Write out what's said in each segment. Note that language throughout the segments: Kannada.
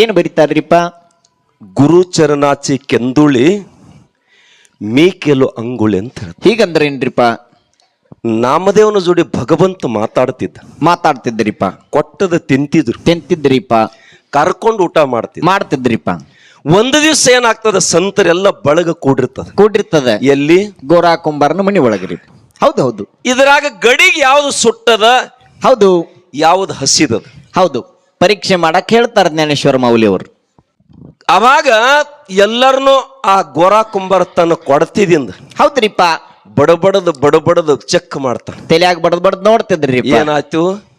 ಏನ್ ಬರೀತಾರ್ರಿಪ್ಪ ಗುರು ಚರಣಾಚಿ ಕೆಂದುಳಿ ಮೇಕೆಲು ಅಂಗುಳಿ ಅಂತ ಹೇಳ್ತಾರೆ. ಹೀಗಂದ್ರೇನ್ರಿಪ್ಪ? ನಾಮದೇವನ ಜೋಡಿ ಭಗವಂತ ಮಾತಾಡ್ತಿದ್ದ. ಮಾತಾಡ್ತಿದ್ರಿಪ್ಪ ಕೊಟ್ಟದ ತಿಂತಿದ್ರು. ತಿಂತಿದ್ರಿಪ್ಪ ಕರ್ಕೊಂಡು ಊಟ ಮಾಡ್ತಿದ್ದ ಮಾಡ್ತಿದ್ರಿಪ್ಪ ಒಂದು ದಿವಸ ಏನಾಗ್ತದ? ಸಂತರೆಲ್ಲ ಬಳಗ ಕೂಡಿರ್ತದ. ಕೂಡಿರ್ತದ. ಎಲ್ಲಿ? ಗೋರಾ ಕುಂಬಾರನ ಮನಿ ಒಳಗ್ರಿ. ಹೌದು ಹೌದು ಇದ್ರಾಗ ಗಡಿಗೆ ಯಾವ್ದು ಸುಟ್ಟದ? ಹೌದು. ಯಾವ್ದು ಹಸಿದದ? ಹೌದು. ಪರೀಕ್ಷೆ ಮಾಡಕ್ ಹೇಳ್ತಾರೆ ಜ್ಞಾನೇಶ್ವರ ಮೌಲಿ ಅವರು. ಅವಾಗ ಎಲ್ಲರನ್ನೂ ಆ ಗೋರಾ ಕುಂಬಾರ ತನ್ನ ಕೊಡತಿದಿಂದ ಹೌದ್ರಿಪ್ಪ. ಬಡಬಡದು ಬಡಬಡದು ಚೆಕ್ ಮಾಡ್ತಾರೆ. ತಲೆಯಾಗ ಬಡದ್ ಬಡದ್ ನೋಡ್ತಿದ್ರಿ ಏನಾಯ್ತು?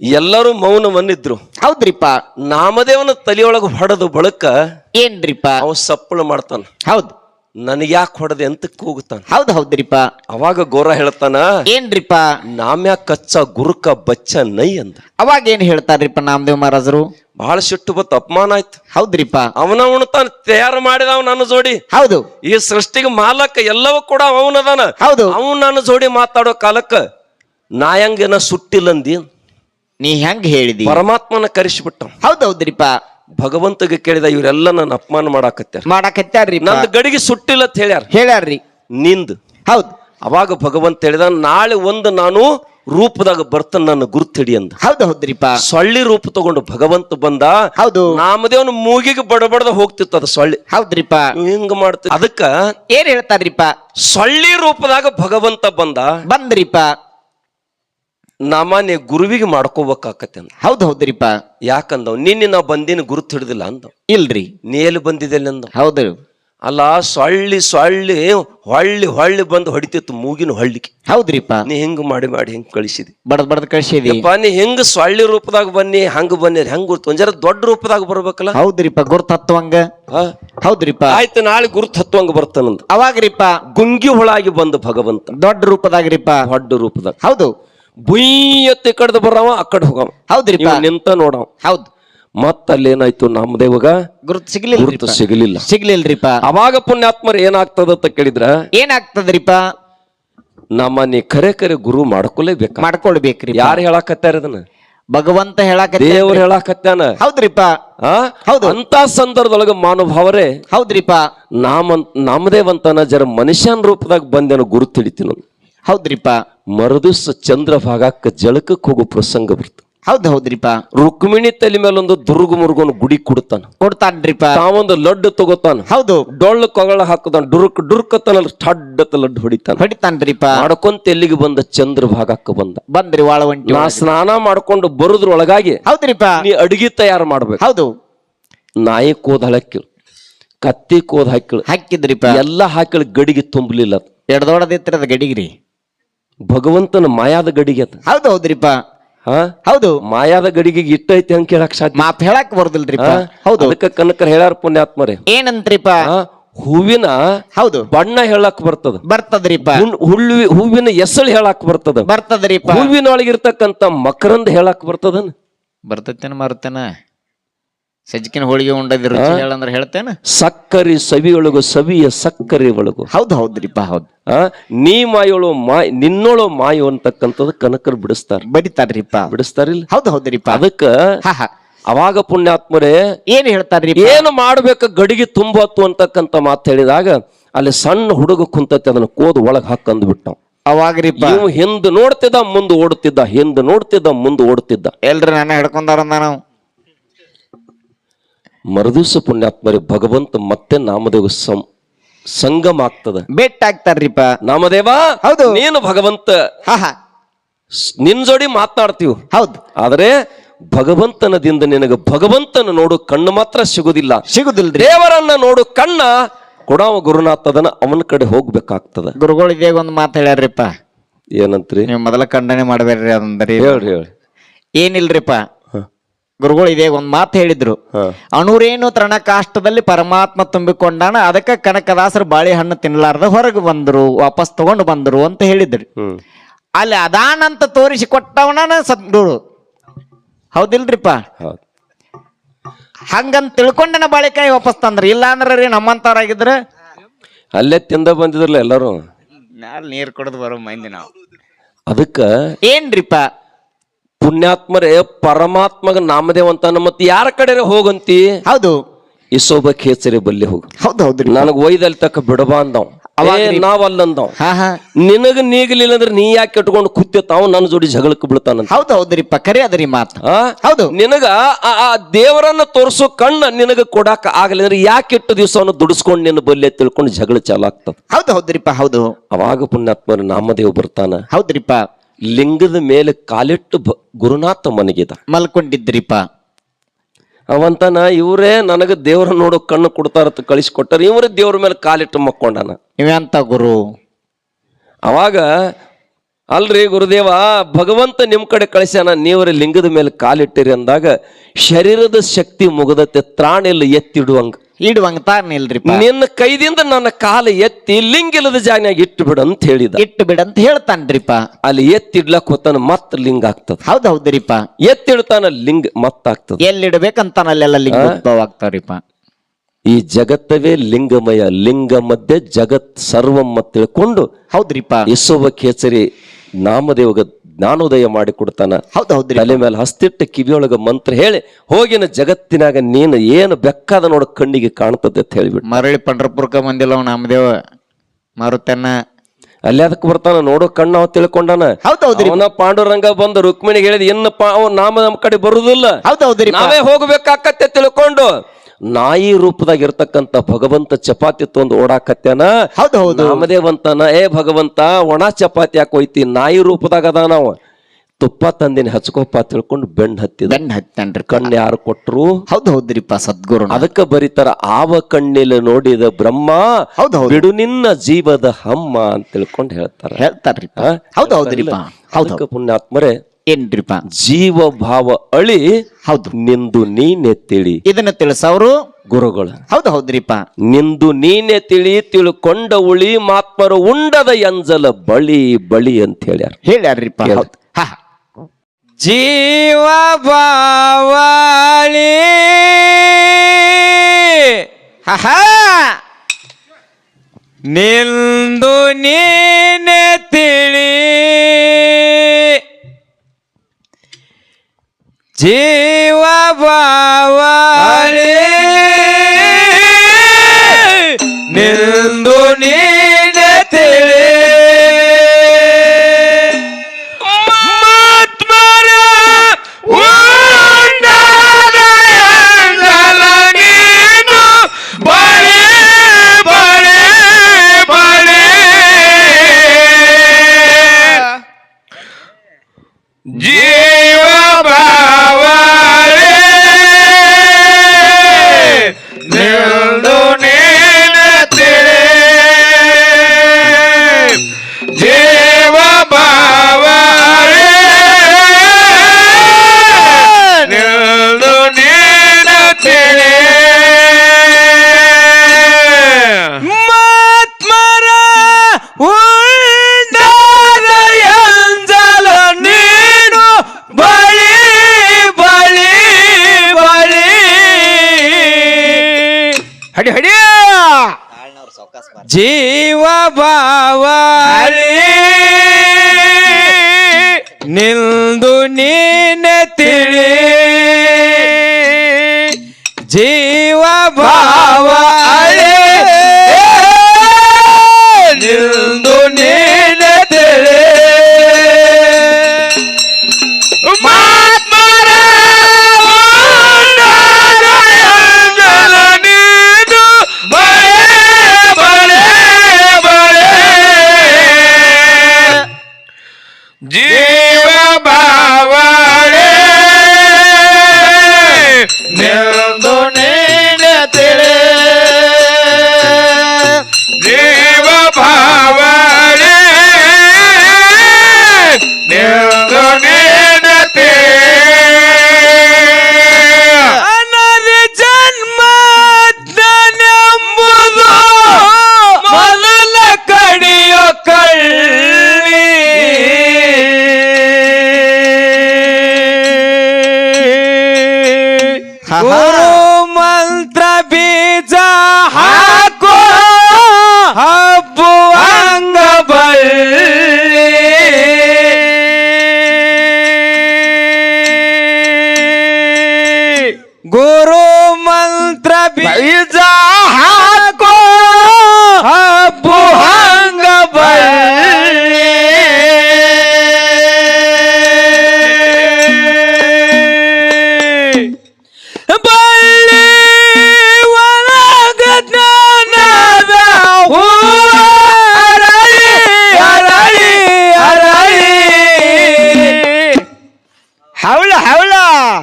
ಎಲ್ಲರೂ ಮೌನವನ್ನಿದ್ರು. ಹೌದ್ರಿಪ್ಪ. ನಾಮದೇವನ ತಲೆಯೊಳಗೆ ಹೊಡೆದು ಬಳಕ ಏನ್ರಿಪ್ಪ? ಅವ ಸಪ್ಪಳ ಮಾಡ್ತಾನ. ಹೌದು. ನನಗೆ ಯಾಕೆ ಹೊಡೆದೆ ಅಂತ ಕೂಗುತ್ತಾನ. ಹೌದ್ ಹೌದ್ರಿಪ್ಪ. ಅವಾಗ ಗೋರ ಹೇಳ್ತಾನ ಏನ್ರಿಪ್ಪ? ನಾಮ್ಯಾ ಕಚ್ಚ ಗುರುಕ ಬಚ್ಚ ನೈ ಅಂದ. ಅವಾಗ ಏನ್ ಹೇಳ್ತಾರ್ರಿಪ್ಪ ನಾಮದೇವ್ ಮಹಾರಾಜರು? ಬಹಳ ಸಿಟ್ಟು ಬತ್ತು ಅಪಮಾನ ಆಯ್ತು. ಹೌದ್ರಿಪ್ಪ. ಅವನ ತಾನ ತಯಾರು ಮಾಡಿದವ ನನ್ನ ಜೋಡಿ. ಹೌದು. ಈ ಸೃಷ್ಟಿಗೆ ಮಾಲಕ ಎಲ್ಲವೂ ಕೂಡ ಅವನದಾನ ಹೌದು. ಅವನು ನನ್ನ ಜೋಡಿ ಮಾತಾಡೋ ಕಾಲಕ್ಕ ನಾಯಂಗೇನ ಸುಟ್ಟಿಲ್ಲಂದಿ ನೀ ಹೆಂಗ್ ಹೇಳಿದಿ? ಪರಮಾತ್ಮನ ಕರೆಸಿಬಿಟ್ಟ ಹೌದ್ ಹೌದ್ರಿಪ್ಪ. ಭಗವಂತಗೆ ಕೇಳಿದ ಇವರೆಲ್ಲ ನನ್ನ ಅಪಮಾನ ಮಾಡಾಕತ್ಯಾರ. ಮಾಡಾಕತ್ಯಾರ್ರಿ ನಂದು ಗಡಿಗೆ ಸುಟ್ಟಿಲ್ಲ ಅಂತ ಹೇಳ್ಯಾರ. ಹೇಳ್ಯಾರ್ರಿ. ನಿಂದ್. ಹೌದ್. ಅವಾಗ ಭಗವಂತ ಹೇಳಿದ ನಾಳೆ ಒಂದು ನಾನು ರೂಪದಾಗ ಬರ್ತ ನನ್ನ ಗುರುತಿಡಿ ಅಂದ. ಹೌದು ಹೌದ್ರಿಪ್ಪ ಸೊಳ್ಳಿ ರೂಪ ತಗೊಂಡು ಭಗವಂತ ಬಂದ ಹೌದು. ನಾಮದೇವನ ಮೂಗಿಗೆ ಬಡಬಡದ ಹೋಗ್ತಿತ್ತು ಅದು ಸೊಳ್ಳಿ. ಹೌದ್ರಿಪ್ಪ ಹಿಂಗ್ ಹಿಂಗ ಮಾಡ್ತಿ ಅದಕ್ಕ ಏನ್ ಹೇಳ್ತಾರ್ರಿಪ್ಪ ಸೊಳ್ಳಿ ರೂಪದಾಗ ಭಗವಂತ ಬಂದ. ಬಂದ್ರಿಪ್ಪ ನಾಮ ನೀ ಗುರುವಿಗೆ ಮಾಡ್ಕೋಬೇಕಾಕತ್ತೆ ಅಂತ ಹೌದ್ ಹೌದ್ರಿಪ್ಪ. ಯಾಕಂದವ್? ನಿನ್ನೆ ನಾವ್ ಬಂದಿನ ಗುರುತು ಹಿಡಿದಿಲ್ಲ ಅಂದ ಇಲ್ರಿ. ನೀ ಎಲ್ಲಿ ಬಂದಿದ್ದಲ್ಲಿ ಅಂದ ಹೌದು. ಅಲ್ಲ ಸೊಳ್ಳಿ ಸೊಳ್ಳಿ ಹೊಳ್ಳಿ ಹೊಳ್ಳಿ ಬಂದು ಹೊಡಿತಿತ್ತು ಮೂಗಿನ ಹೊಳ್ಳಿಗೆ. ಹೌದ್ರಿಪ್ಪ. ನೀ ಹೆಂಗ್ ಮಾಡಿ ಮಾಡಿ ಹೆಂಗ್ ಕಳಿಸಿದಿ. ಬಡದ್ ಬಡದ್ ಕಳ್ಸಿದಿ. ಯಪ್ಪ ನೀ ಹೆಂಗ್ ಸೊಳ್ಳಿ ರೂಪದಾಗ ಬನ್ನಿ ಹಂಗ ಬನ್ನಿ ಹೆಂಗ್ ಗುರ್ತು ಒಂದ್ ಜರ ದೊಡ್ಡ ರೂಪದಾಗ ಬರ್ಬೇಕಲ್ಲ? ಹೌದ್ರಿಪ್ಪ ಗುರ್ತ ಹತ್ತುವಂಗ? ಹೌದ್ರಿಪ್ಪ. ಆಯ್ತು ನಾಳೆ ಗುರುತು ಹತ್ತುವಂಗ ಬರ್ತಾನಂದ. ಅವಾಗ್ರಿಪ್ಪ. ಗುಂಗಿ ಹುಳಾಗಿ ಬಂದು ಭಗವಂತ. ದೊಡ್ಡ ರೂಪದಾಗ್ರಿಪ್ಪ. ದೊಡ್ಡ ರೂಪದಾಗ. ಹೌದು. ಬುಯ್ಯತ್ತಿ ಕಡ್ದು ಬರವ ಆ ಕಡೆ ಹೋಗವ. ಹೌದ್ರಿಪ್ಪ. ಇವ ನಿಂತ ನೋಡವ. ಹೌದು. ಮತ್ತ ಅಲ್ಲೇನಾಯ್ತು ನಮ್ಮದೇವಾಗ ಗುರುತ್ ಸಿಗ್ಲಿಲ್ಲ ಗುರುತು ಸಿಗಲಿಲ್ಲ. ಸಿಗ್ಲಿಲ್ರಿಪ್ಪ. ಅವಾಗ ಪುಣ್ಯಾತ್ಮರು ಏನಾಗ್ತದ ಅಂತ ಕೇಳಿದ್ರ? ಏನಾಗ್ತದ್ರಿಪ್ಪ? ನಮ್ಮ ನೀ ಕರೆ ಕರೆ ಗುರು ಮಾಡ್ಕೊಲೇಬೇಕು. ಮಾಡ್ಕೊಳ್ಬೇಕ್ರಿ ಯಾರು ಹೇಳಾಕತ್ತಾರ ಇದನ್ನ ಭಗವಂತ ಹೇಳಾಕ ದೇವ್ರು ಹೇಳಾಕತ್ತಾನ? ಹೌದ್ರಿಪ್ಪ. ಆ? ಹೌದು. ಅಂತ ಸಂದರ್ಭದೊಳಗ ಮಾನುಭಾವರೇ ಹೌದ್ರಿಪ್ಪ. ನಾಮ ನಾಮದೇವಂತನ ಜರ ಮನುಷ್ಯನ ರೂಪದಾಗ ಬಂದೇನ ಗುರು ತಿಳಿತೀನಿ ಹೌದ್ರಿಪ್ಪ. ಮರುದಿವ್ಸ ಚಂದ್ರ ಭಾಗಕ್ಕ ಜಳಕಕ್ಕೆ ಹೋಗೋ ಪ್ರಸಂಗ ಬರ್ತು. ಹೌದ್ ಹೌದ್ರಿಪ್ಪ ರುಕ್ಮಿಣಿ ತಲೆ ಮೇಲೊಂದು ದುರ್ಗ ಮುರುಗನ್ ಗುಡಿ ಕೊಡ್ತಾನ. ಕೊಡ್ತಾನ್ರಿಪ್ಪ ತಾವೊಂದು ಲಡ್ಡು ತಗೋತಾನ. ಹೌದು. ಡೊಳ್ಳು ಕೊಗಳ ಹಾಕುದಾನ ಡುರುಕ್ ಡುರ್ಕತನ ಠಡ್ಡತ ಲಡ್ಡು ಹೊಡಿತಾನ. ಹೊಡಿತಾನ್ರಿಪ್ಪ ಮಾಡ್ಕೊಂತ ಎಲ್ಲಿಗೆ ಬಂದ ಚಂದ್ರ ಭಾಗಕ್ಕ ಬಂದ. ಬಂದ್ರಿ ವಾಳ ಒಂಟಿ ನಾ ಸ್ನಾನ ಮಾಡ್ಕೊಂಡು ಬರುದ್ರ ಒಳಗಾಗಿ ಹೌದ್ರಿಪ್ಪ ನೀ ಅಡಿಗೆ ತಯಾರು ಮಾಡ್ಬೇಕು. ಹೌದು. ನಾಯಿ ಕೋದ್ ಹಳಕ್ಕಿಳು ಕತ್ತಿ ಕೋದ್ ಹಾಕಿಳು ಹಾಕಿದ್ರಿಪ್ಪ ಎಲ್ಲ ಹಾಕಿಳು ಗಡಿಗೆ ತುಂಬಲಿಲ್ಲ. ಗಡಿಗಿರಿ ಗಡಿಗ್ರಿ. ಭಗವಂತನ ಮಾಯಾದ ಗಡಿಗೆ ಅದ. ಹೌದು ಹೌದ್ರಿಪ್ಪ. ಹಾ? ಹೌದು. ಮಾಯಾದ ಗಡಿಗೆ ಇಟ್ಟೈತಿ ಹಂಗ ಕೇಳಕ್ ಸಾಧ್ಯ? ಮಾತ್ ಹೇಳಕ್ ಬರ್ದಿಲ್ರಿ? ಹೌದು. ಅದಕ್ಕ ಕನಕರ್ ಹೇಳ್ಯಾರ ಪುಣ್ಯಾತ್ಮರೇ. ಏನಂತ್ರಿಪ್ಪ? ಆ, ಹೂವಿನ ಹೌದು. ಬಣ್ಣ ಹೇಳಕ್ ಬರ್ತದ. ಬರ್ತದ್ರಿಪ್ಪ. ಹುಣ್- ಹುಳ್ವಿ ಹೂವಿನ ಎಸಳು ಹೇಳಕ್ ಬರ್ತದ. ಬರ್ತದ್ರಿಪ್ಪ. ಹೂವಿನೊಳಗಿರ್ತಕ್ಕಂತ ಮಕರಂದ ಹೇಳಕ್ ಬರ್ತದನ್? ಬರ್ತತೇನ ಮರ್ತೇನ? ಸಜ್ಜಿಕಿನ ಹೋಳಿಗೆ ಉಂಡದಿ ರುಚಿ ಹೇಳಂದ್ರ ಹೇಳ್ತೇನ? ಸಕ್ಕರೆ ಸವಿಯೊಳಗು ಸವಿಯ ಸಕ್ಕರೆ ಒಳಗು. ಹೌದು ಹೌದ್ರಿಪ್ಪ ಹೌದು. ಆ? ನೀ ಮಾಯೋಳು ಮಾಯ್ ನಿನ್ನೋಳು ಮಾಯು ಅಂತಕ್ಕಂಥದ್ದು ಕನಕರು ಬಿಡಿಸ್ತಾರ. ಬಡಿತಾರ್ರಿಪ್ಪ ಬಿಡಿಸ್ತಾರಿಲ್ಲ? ಹೌದು ಹೌದ್ರಿಪ್ಪ ಅದಕ್ಕ ಹಾ ಹಾ. ಅವಾಗ ಪುಣ್ಯಾತ್ಮರೇ ಏನ್ ಹೇಳ್ತಾರ್ರಿ ಏನು ಮಾಡ್ಬೇಕ ಗಡಿಗೆ ತುಂಬತ್ತು ಅಂತಕ್ಕಂತ ಮಾತು ಹೇಳಿದಾಗ ಅಲ್ಲಿ ಸಣ್ಣ ಹುಡುಗ ಕುಂತತಿ ಅದನ್ನ ಕೋದ್ ಒಳಗ್ ಹಾಕಂದು ಬಿಟ್ಟವ್. ಅವಾಗ್ರಿಪ್ಪ ಇವ್ ಹಿಂದ್ ನೋಡ್ತಿದ್ದ ಮುಂದ್ ಓಡ್ತಿದ್ದ ಹಿಂದ್ ನೋಡ್ತಿದ್ದ ಮುಂದ್ ಓಡ್ತಿದ್ದ. ಎಲ್ರಿ ನಾನು ಹಿಡ್ಕೊಂಡಾರ ನಾವು. ಮರುದಿವ್ಸ ಪುಣ್ಯಾತ್ಮರಿ ಭಗವಂತ ಮತ್ತೆ ನಾಮದೇವ ಸಂ ಸಂಗಮ ಆಗ್ತದ ಬೆಟ್ಟ ಆಗ್ತಾರ್ರಿಪ್ಪ ನಾಮದೇವ ಹೌದು. ನೀನು ಭಗವಂತ. ಹಾ ಹಾ. ಸ್- ನಿನ್ ಜೋಡಿ ಮಾತನಾಡ್ತೀವಿ. ಹೌದು. ಆದ್ರೆ ಭಗವಂತನದಿಂದ ನಿನಗೆ ಭಗವಂತನ ನೋಡು ಕಣ್ಣು ಮಾತ್ರ ಸಿಗುದಿಲ್ಲ. ಸಿಗುದಿಲ್ಲ ದೇವರನ್ನ ನೋಡು ಕಣ್ಣ ಕೊಡವ ಗುರುನಾಥದನ ಅವನ ಕಡೆ ಹೋಗ್ಬೇಕಾಗ್ತದ. ಗುರುಗಳು ಇದೇ ಒಂದು ಮಾತು ಹೇಳ್ಯಾರ್ರಿಪ್ಪ. ಏನಂತ್ರಿ? ನೀವು ಮೊದಲ ಖಂಡನೆ ಮಾಡಬೇಡ್ರಿ ಅದಂದ್ರಿ ಹೇಳ್ರಿ ಹೇಳಿ ಏನಿಲ್ರಿಪ್ಪ. ಗುರುಗಳು ಇದೇ ಒಂದು ಮಾತು ಹೇಳಿದ್ರು. ಅಣುರೇನು ತೃಣಕಾಷ್ಟದಲ್ಲಿ ಪರಮಾತ್ಮ ತುಂಬಿಕೊಂಡಾನ ಅದಕ್ಕೆ ಕನಕದಾಸರು ಬಾಳೆಹಣ್ಣು ತಿನ್ನಲಾರದ ಹೊರಗೆ ಬಂದ್ರು ವಾಪಸ್ ತಗೊಂಡು ಬಂದ್ರು ಅಂತ ಹೇಳಿದ್ರು. ಅಲ್ಲಿ ಅದಾನಂತ ತೋರಿಸಿ ಕೊಟ್ಟವನ ಸದ್ಗುರು. ಹೌದಿಲ್ರಿಪ್ಪ? ಹೌದು. ಹಂಗಂತ ತಿಳ್ಕೊಂಡನ ಬಾಳೆಕಾಯಿ ವಾಪಸ್ ತಂದ್ರಿ. ಇಲ್ಲ ಅಂದ್ರೆ ರೀ ನಮ್ಮಂತವ್ರಾಗಿದ್ರ? ಅಲ್ಲೇ ತಿಂದ ಬಂದಿದ್ರಲ್ಲ ಎಲ್ಲರೂ? ನೀರು ನೀರ್ ಕುಡಿದು ಬರೋ ಮಂದಿ ನಾವು. ಅದಕ್ಕ ಏನ್ರಿಪ್ಪ? ಪುಣ್ಯಾತ್ಮರೇ ಪರಮಾತ್ಮಗ ನಾಮದೇವ ಅಂತಾನ ಮತ್ತೆ ಯಾರ ಕಡೆ ಹೋಗಂತಿ? ಹೌದು. ಇಸೋಬ ಕೇಸರಿ ಬಲ್ಲಿ ಹೋಗು. ಹೌದು ಹೌದ್ರಿ ನನಗೆ ಒಯ್ದಲ್ಲಿ ತಕ್ಕ ಬಿಡಬಾ ಅಂದವ್. ಅವಾಗ ಏ, ನಾವಲ್ಲಂದವ್ ನಿನಗ ನೀಗಲಿಲ್ಲ ಅಂದ್ರೆ ನೀ ಯಾಕೆ ಕೆಟ್ಕೊಂಡು ಕುತ್ತಿರ್ತಾವ ನನ್ನ ಜೋಡಿ ಜಗಳಕ್ಕೆ ಬಿಡ್ತಾನ ಹೌದು ಹೌದ್ರಿಪ್ಪ ಕರೆ ಅದರಿ ಮಾತು. ಆ? ಹೌದು. ನಿನಗ ಆ- ದೇವರನ್ನ ತೋರಿಸೋ ಕಣ್ಣ ನಿನಗ ಕೊಡಾಕ ಆಗಲಿ ಅಂದ್ರೆ ಯಾಕೆ ಇಟ್ಟು ದಿವಸವನ್ನು ದುಡಿಸ್ಕೊಂಡು ನಿನ್ನ ಬಲ್ಲೆ ತಿಳ್ಕೊಂಡು ಜಗಳ ಚಾಲು ಆಗ್ತದ ಹೌದು ಹೌದ್ರಿಪ್ಪ ಹೌದು. ಅವಾಗ ಪುಣ್ಯಾತ್ಮರ ನಾಮದೇವ್ ಬರ್ತಾನ. ಹೌದ್ರಿಪ್ಪ ಲಿಂಗದ ಮೇಲೆ ಕಾಲಿಟ್ಟು ಗುರುನಾಥ ಮನಗಿದ ಮಲ್ಕೊಂಡಿದ್ರಿಪ್ಪ ಅವಂತನ ಇವರೇ ನನಗೆ ದೇವ್ರ ನೋಡೋ ಕಣ್ಣು ಕೊಡ್ತಾರ ಕಳಿಸ್ಕೊಟ್ಟಾರ ಇವರೇ ದೇವ್ರ ಮೇಲೆ ಕಾಲಿಟ್ಟು ಮಕ್ಕೊಂಡಾನ. ಇವೆಂತ ಗುರು? ಅವಾಗ ಅಲ್ರಿ ಗುರುದೇವ ಭಗವಂತ ನಿಮ್ಮ ಕಡೆ ಕಳಿಸ್ಯಾನ ನೀವ್ರ ಲಿಂಗದ ಮೇಲೆ ಕಾಲಿಟ್ಟಿರಿ ಅಂದಾಗ ಶರೀರದ ಶಕ್ತಿ ಮುಗದತ್ತೆ ತ್ರಾಣಿಲ್ಲ ಎತ್ತಿಡುವಂಗ. ತಾನಿಲ್ರಿಪ್ಪ ನಿನ್ನ ಕೈದಿಂದ ನನ್ನ ಕಾಲ ಎತ್ತಿ ಲಿಂಗಿಲ್ಲದ ಜಾಗನ್ಯಾಗ ಇಟ್ಟು ಬಿಡು ಅಂತ ಹೇಳಿದ. ಇಟ್ಟು ಬಿಡಂತ ಹೇಳ್ತಾನ್ರಿಪ್ಪ. ಅಲ್ಲಿ ಎತ್ತಿಡ್ಲಕ್ ಹೋತಾನ ಮತ್ತ ಲಿಂಗ ಆಗ್ತದ. ಹೌದ್ ಹೌದ್ರಿಪ್ಪ. ಎತ್ತಿಡ್ತಾನ ಲಿಂಗ ಮತ್ತಾಗ್ತದ ಎಲ್ಲಿಡ್ಬೇಕಂತಾನ ಅಲ್ಲೆಲ್ಲ ಲಿಂಗ ಉದ್ಭವ ಆಗ್ತಾವ್ರಿಪ್ಪ ಈ ಜಗತ್ತವೇ ಲಿಂಗಮಯ ಲಿಂಗ ಮಧ್ಯೆ ಜಗತ್ ಸರ್ವಮ್ಮ ತಿಳ್ಕೊಂಡು ಹೌದ್ರಿಪ್ಪ. ಇಸೋಬ ಕೇಸರಿ ನಾಮದೇವಗ ಜ್ಞಾನೋದಯ ಮಾಡಿ ಕೊಡ್ತಾನ. ಹೌದು ಹೌದು ತಲೆ ಮೇಲೆ ಹಸ್ತಿಟ್ಟ ಕಿವಿಯೊಳಗ ಮಂತ್ರ ಹೇಳಿ ಹೋಗಿನ ಜಗತ್ತಿನಾಗ ನೀನು ಏನು ಬೆಕ್ಕಾದ ನೋಡ ಕಣ್ಣಿಗೆ ಕಾಣ್ತದೆ ಅಂತ ಹೇಳಿಬಿಟ್ಟು ಮರಳಿ ಪಂಡ್ರಪುರಕ ಬಂದಿಲ್ಲ ಅವ ನಾಮದೇವ. ಮಾರುತನ್ನ ಅಲ್ಲಿ ಅದಕ್ಕೆ ಬರ್ತಾನ ನೋಡೋ ಕಣ್ಣ ಅವ ತಿಳ್ಕೊಂಡಾನ. ಅವನ ಪಾಂಡುರಂಗ ಬಂದು ರುಕ್ಮಿಣಿಗೆ ಹೇಳಿದ ಇನ್ನು ನಾಮ ನಮ್ಮ ಕಡೆ ಬರುದಿಲ್ಲ. ನಾವೇ ಹೋಗ್ಬೇಕಾಕತ್ತೆ ತಿಳ್ಕೊಂಡು. ನಾಯಿ ರೂಪದಾಗ ಇರ್ತಕ್ಕಂತ ಭಗವಂತ ಚಪಾತಿ ತಂದು ಓಡಾಕತ್ಯಾನ ನಾಮದೇವಂತಾನ ಏ ಭಗವಂತ ಒಣ ಚಪಾತಿ ಯಾಕೆ ಹೋಯ್ತಿ ನಾಯಿ ರೂಪದಾಗ ಅದ ನಾವು ತುಪ್ಪ ತಂದಿನ ಹಚ್ಕೋಪ ತಿಳ್ಕೊಂಡು ಬೆಣ್ಣ ಹತ್ತಿದ. ಬೆಣ್ಣ ಹತ್ತನ್ರಿ ಕಣ್ಣು ಯಾರು ಕೊಟ್ರು? ಹೌದು ಹೌದ್ರಿಪ್ಪ ಸದ್ಗುರು ಅದಕ್ಕೆ ಬರೀತಾರ ಆವ ಕಣ್ಣಿಲ್ ನೋಡಿದ ಬ್ರಹ್ಮ ಹೌದು ಹೌದು. ಬಿಡು ನಿನ್ನ ಜೀವದ ಹಮ್ಮ ಅಂತ ತಿಳ್ಕೊಂಡು ಹೇಳ್ತಾರ. ಹೇಳ್ತಾರ್ರಿಪ್ಪ? ಹೌದು ಹೌದ್ರಿಪ್ಪ ಹೌದು. ಪುಣ್ಯಾತ್ಮರೇ ಏನ್ರಿಪ್ಪ? ಜೀವ ಭಾವ ಅಳಿ ಹೌದು. ನಿಂದು ನೀನೆ ತಿಳಿ ಇದನ್ನ ತಿಳಿಸವ್ರು ಗುರುಗಳು. ಹೌದು ಹೌದ್ರಿಪ್ಪ. ನಿಂದು ನೀನೆ ತಿಳಿ ತಿಳ್ಕೊಂಡ ಉಳಿ ಮಾತ್ಮರು ಉಂಡದ ಎಂಜಲ ಬಳಿ ಬಳಿ ಅಂತ ಹೇಳ್ಯಾರ. ಹೇಳ್ಯಾರ್ರಿಪ್ಪ ಕೇಳು. ಹೌದು. ಹಾ ಜೀವ ಭಾವಳಿ ನಿಂದು ನೀನೆ ತಿಳಿ. ಜೀವ ಬಾವಳಿ ನಿಂದು ನೀನೆ ಜೀವ ಬಾವಳಿ ನಿಲ್ದು ನೀನೆ ತಿಳಿ. ಜೀವ ಬಾವಳಿ ಜೀವ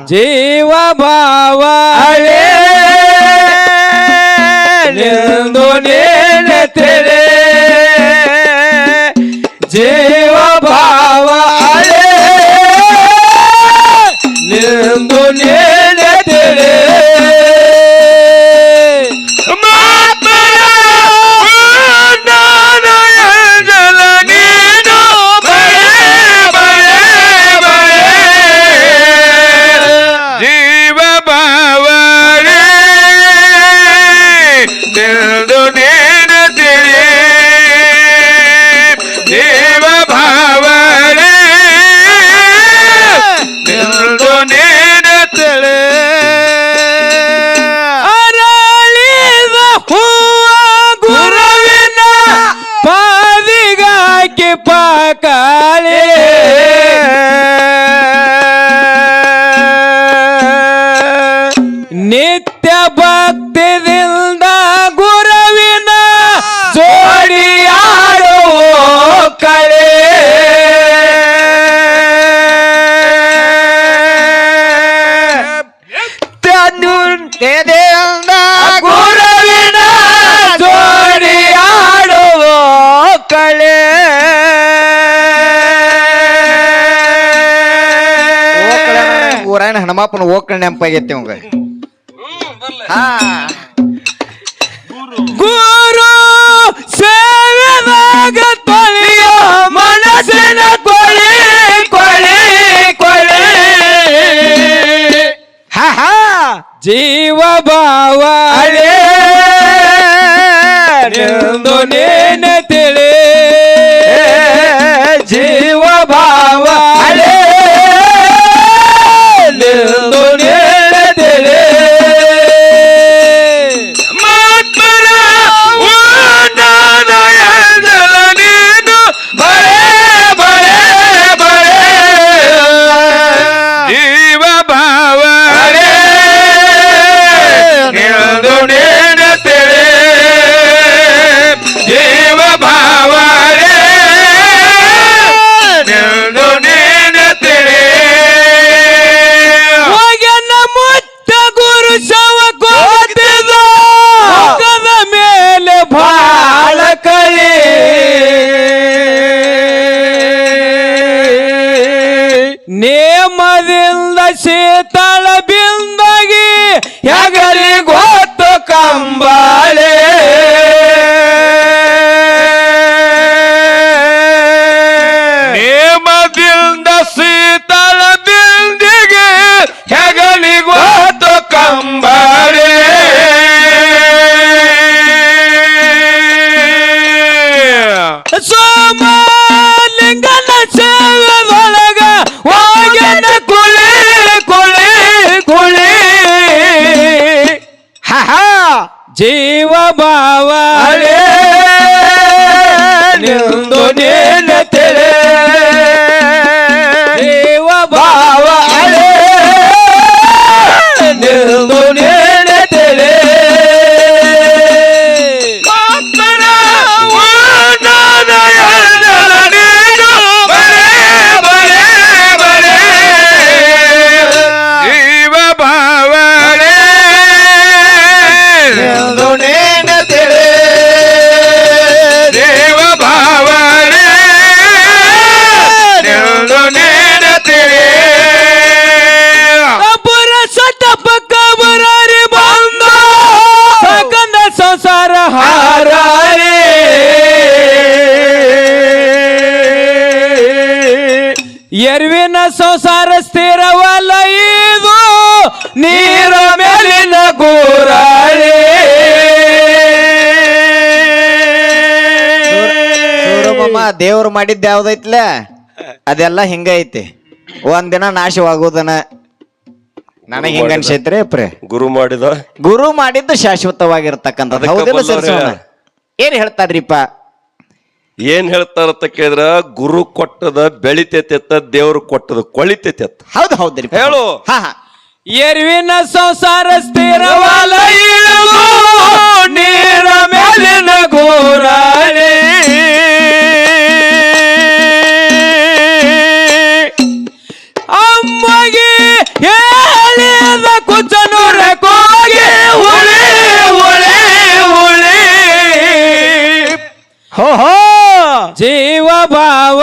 ಜೀವ ಭಾವ ಎದೆಯಿಂದ ಗುರುವಿನ ಜೋಡಿ ಆಡುವ ಕಳೆ. ಊರಾಯಣ ಹನುಮಪ್ಪನ ಓಕಣೆ ನೆನಪಾಗೈತಿ ಅವಂಗ Bye bye. বাবা ಸಂಸಾರ ಸ್ಥಿರವಲ್ಲ ಇದು? ನೀರ ಮೇಲಿನ ಗೋರಾಳೆ ದೇವ್ರು ಮಾಡಿದ್ದ ಯಾವ್ದೈತ್ಲ? ಅದೆಲ್ಲ ಹಿಂಗೈತಿ ಒಂದಿನ ನಾಶವಾಗೋದನ ನನಗೆ ಹಿಂಗ ಅನ್ಸೈತ್ರಿ ಪ್ರೇ. ಗುರು ಮಾಡಿದ? ಗುರು ಮಾಡಿದ್ದು ಶಾಶ್ವತವಾಗಿರ್ತಕ್ಕಂಥದ್ದು. ಹೌದಿಲ್ಲ ಸರ್ ಏನ್ ಹೇಳ್ತಾರ್ರಿಪ್ಪ ಏನ್ ಹೇಳ್ತಾರತ್ತ ಕೇಳಿದ್ರ ಗುರು ಕೊಟ್ಟದ ಬೆಳಿತೈತೆತ್ತ ದೇವ್ರು ಕೊಟ್ಟದ ಕೊಳಿತೈತೆತ್ತ ಹೌದು ಹೌದು ಹೇಳು. ಹಾ ಹಾ. ಎರ್ವಿನ ಸಂಸಾರ ಸ್ಥಿರವಲ್ಲ ಇಳುವು ನೀರ ಮೇಲಿನ ಗೋರಾಳೆ ಅಮ್ಮಗೆ ಹೇಳಿದ ಕುಚನೂರ ಕೋಗಿ ಉಳಿ ಉಳಿ ಉಳಿ ಹೋ ಹೋ. ಜೀವ ಭಾವ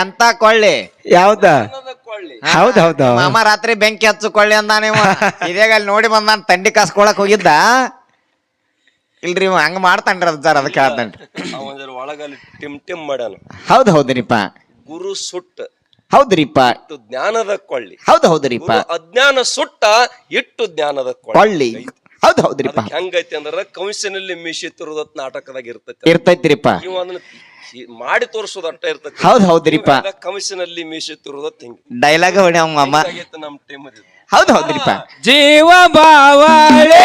ಎಂತ ಕೊಳ್ಳಿ? ಯಾವ್ದ? ಹೌದ್ ಹೌದು. ಮಾಮ ರಾತ್ರಿ ಬೆಂಕಿ ಹಚ್ಚು ಕೊಳ್ಳಿ ಅಂದ ಇವ. ಇದೇಗ ಅಲ್ಲಿ ನೋಡಿ ಬಂದಾನ ತಂಡಿ ಕಾಸ್ಕೊಳಕ್ ಹೋಗಿದ್ದ. ಇಲ್ರಿ ಇವ ಹಂಗ ಮಾಡ್ತಾನ್ರಿ ಅದ್ ಸರ್ ಅದಕ್ಕೆ ಹೇಳ್ತಾನ್ರಿ. ಅವಂದ್ರ ಒಳಗಲ್ಲಿ ಟಿಮ್ ಟಿಮ್ ಮಾಡ್ಯಾನ. ಹೌದ್ ಹೌದ್ರಿಪ್ಪ ಗುರು ಸುಟ್ಟ. ಹೌದ್ರಿಪ್ಪ ಇಟ್ಟು ಜ್ಞಾನದ ಕೊಳ್ಳಿ. ಹೌದ್ ಹೌದ್ರಿಪ್ಪ ಗುರು ಅಜ್ಞಾನ ಸುಟ್ಟ ಇಟ್ಟು ಜ್ಞಾನದ ಕೊಳ್ಳಿ. ಹೌದ್ ಹೌದ್ರಿಪ್ಪ ಅದಕ್ಕೆ ಹೆಂಗೈತಿ ಅಂದ್ರ ಕಂಸಿನಲ್ಲಿ ಮಿಶಿ ತಿರುದತ್ ನಾಟಕದಾಗ ಇರ್ತೈತಿ. ಇರ್ತೈತ್ರಿಪ್ಪ ಇವ ಅದನ್ನ ಈ ಮಾಡಿ ತೋರ್ಸೋದು ಅಟ್ಟ ಇರ್ತೈತಿ. ಹೌದ್ ಹೌದ್ರಿಪ್ಪ ಇವಾಗ ಕಂಸಿನಲ್ಲಿ ಮೀಸಿ ತಿರುದತ್ ಹಿಂಗ ಡೈಲಾಗ್ ಹೊಡಿ ಅವ್ ಮಾಮ. ಆಗೈತೆ ನಮ್ ಟೀಮ್ ಹೌದ್ ಹೌದ್ರಿಪ್ಪ ಜೀವ ಬಾವಳೆ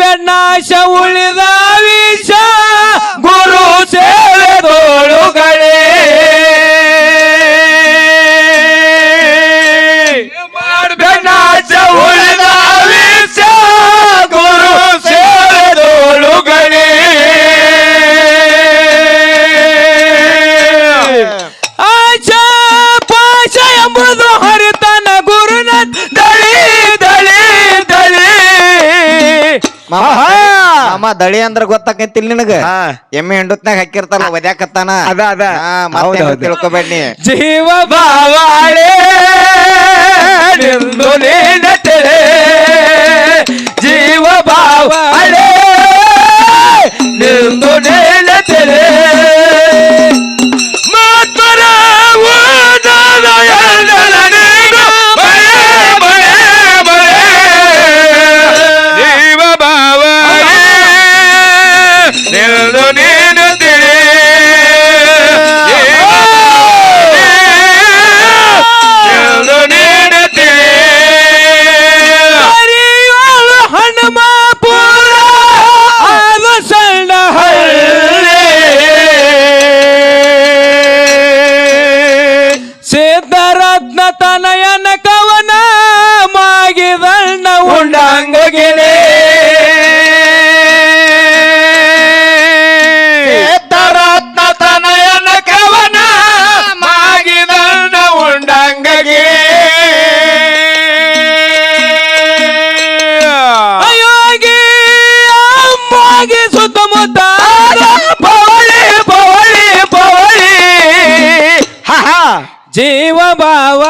ಮಾಡ್ಬೇಡ ನಾಶ ಉಳಿದ ಮಾಮ ದಳಿ ಅಂದ್ರ ಗೊತ್ತಾಕೈತಿಲ್ ನಿನಗ? ಎಮ್ಮೆ ಹೆಂಡತ್ನಾಗ ಹಾಕಿರ್ತಾರ ಒದ್ಯಾಕತ್ತಾನ? ಅದ, ಅದ. ಹಾ, ಮತ್ತೆ ಹೌದ್, ಹೌದ್. ತಿಳ್ಕೊಬೇಡ್ನಿ ಜೀವ ಬಾವಾಳೆ ನಿಂದು ನೇನ ತೆರೆ ಜೀವ ಬಾವಾಳೆ ನಿಂದು ನೇನ ಜೀವ ಭಾವ